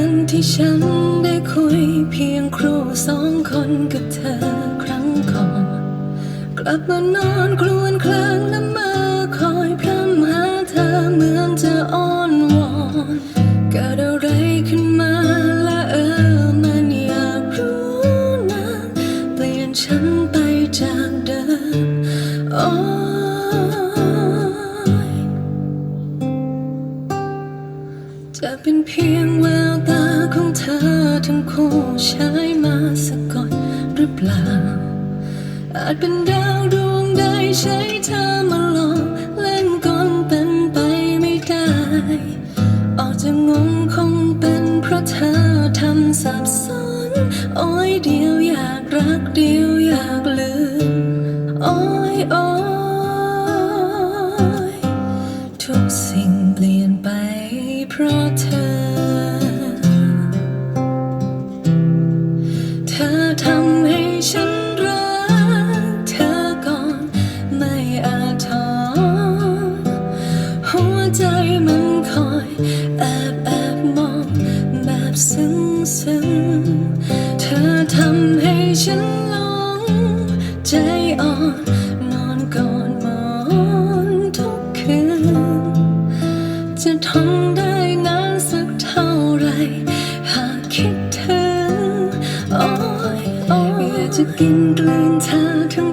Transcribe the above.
วันที่ฉันได้คุยเพียงครูสองคนกับเธอครั้งก่อน กลับมานอนครวญครางและเมอคอยพร่ำหาเธอเหมือนจะอ้อนวอนเกิดอะไรขึ้นมาและเออมันอยากรู้นะเปลี่ยนฉันไปจากเดิม จะเป็นเพียงแววตาของเธอทั้งคู่ใช้มาสะกดหรือเปล่า อาจเป็นดาวดวงใดใช้เธอมาหลอกเล่นกลเป็นไปไม่ได้ ออกจะงงคงเป็นเพราะเธอทำสับสนโอ้ยเดียวอยากรักเดียวอยากลืมโอ้ยโอ้ยทุกสิ่ง ราะเธอ เธอทำให้ฉันรักเธอก่อนไม่อาจถอหัวใจมันคอยแอบแอบมองแบบซึ้งซึ้งเธอทำให้ฉันหลงใจอ่อนนอนกอดหมอนทุกคืนจะทนได้ จะกินกลืนเธอทั้ง